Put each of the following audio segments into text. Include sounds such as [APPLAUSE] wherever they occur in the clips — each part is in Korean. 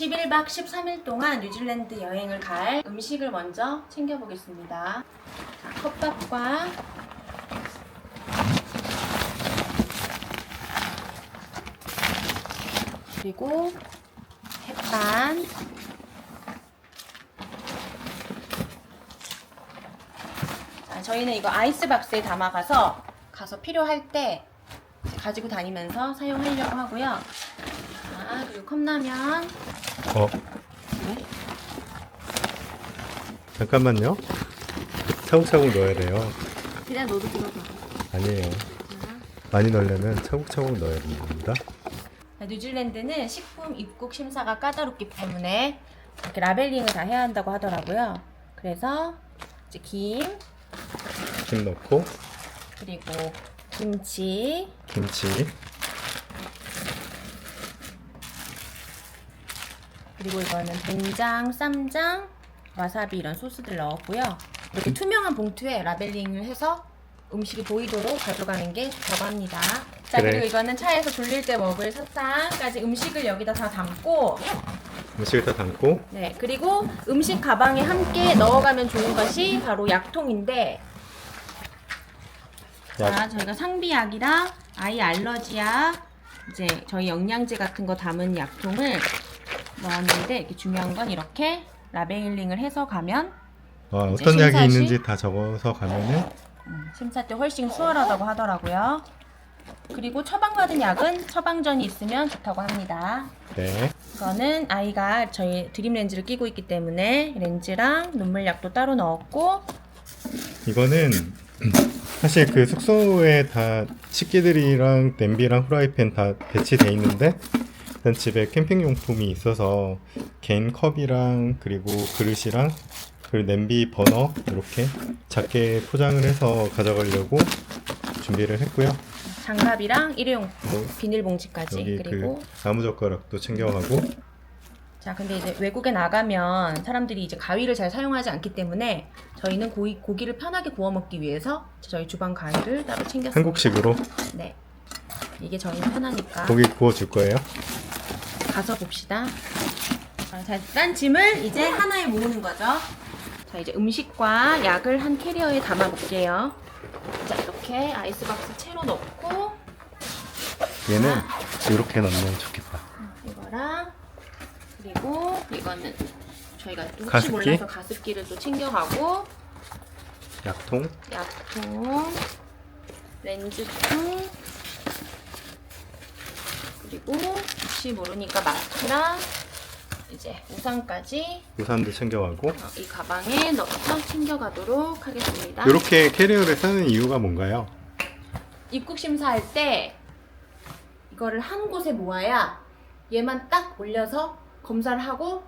11박 13일 동안 뉴질랜드 여행을 갈 음식을 먼저 챙겨보겠습니다. 자, 컵밥과 그리고 햇반 자, 저희는 이거 아이스박스에 담아가서 가서 필요할 때 가지고 다니면서 사용하려고 하고요. 자, 그리고 컵라면 어. 잠깐만요. 차곡차곡 넣어야 돼요. 그냥 너도 들어줘. 아니에요. 많이 넣으려면 차곡차곡 넣어야 됩니다. 자, 뉴질랜드는 식품 입국 심사가 까다롭기 때문에 이렇게 라벨링을 다 해야 한다고 하더라고요. 그래서 이제 김 김 넣고 그리고 김치 김치 그리고 이거는 된장, 쌈장, 와사비 이런 소스들 넣었고요. 이렇게 투명한 봉투에 라벨링을 해서 음식이 보이도록 가져가는 게 좋다고 합니다. 자 그래. 그리고 이거는 차에서 졸릴 때 먹을 사탕까지 음식을 여기다 다 담고 음식을 다 담고 네, 그리고 음식 가방에 함께 넣어가면 좋은 것이 바로 약통인데, 약. 자, 저희가 상비약이랑 아이 알러지약, 이제 저희 영양제 같은 거 담은 약통을 넣었는데, 이렇게 중요한 건 이렇게 라벨링을 해서 가면 어, 어떤 약이 심사시? 있는지 다 적어서 가면은 음, 심사 때 훨씬 수월하다고 하더라고요. 그리고 처방받은 약은 처방전이 있으면 좋다고 합니다. 네 이거는 아이가 저희 드림 렌즈를 끼고 있기 때문에 렌즈랑 눈물약도 따로 넣었고 이거는 [CLEARS THROAT] 사실 그 숙소에 다 식기들이랑 냄비랑 후라이팬 다 배치돼 있는데 일단 집에 캠핑 용품이 있어서 개인 컵이랑 그리고 그릇이랑 그리고 냄비 버너 이렇게 작게 포장을 해서 가져가려고 준비를 했고요. 장갑이랑 일회용 뭐 비닐봉지까지 여기 그리고 그 나무젓가락도 챙겨가고 자 근데 이제 외국에 나가면 사람들이 이제 가위를 잘 사용하지 않기 때문에 저희는 고기, 고기를 편하게 구워 먹기 위해서 저희 주방 가위를 따로 챙겼습니다. 한국식으로 네 이게 저희 편하니까 고기 구워줄 거예요. 가서 봅시다. 자, 자, 딴 짐을 이제 하나에 모으는 거죠. 자, 이제 음식과 약을 한 캐리어에 담아 볼게요. 자, 이렇게 아이스박스 채로 넣고 얘는 이렇게 넣으면 좋겠다. 이거랑 그리고 이거는 저희가 또 혹시 가습기? 몰라서 가습기를 또 챙겨가고 약통 약통, 렌즈통 그리고 혹시 모르니까 마스크랑 이제 우산까지 우산도 챙겨가고 어, 이 가방에 넣어서 챙겨가도록 하겠습니다. 이렇게 캐리어를 사는 이유가 뭔가요? 입국 심사할 때 이거를 한 곳에 모아야 얘만 딱 올려서 검사를 하고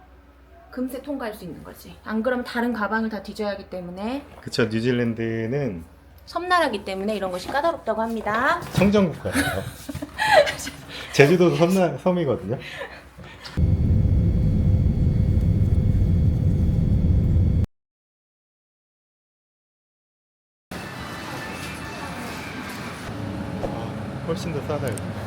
금세 통과할 수 있는 거지. 안 그러면 다른 가방을 다 뒤져야 하기 때문에 그쵸 뉴질랜드는 섬나라기 때문에 이런 것이 까다롭다고 합니다. 같아요. [LAUGHS] 제주도도 섬나, 섬이거든요. 아, 훨씬 더 싸다 여기.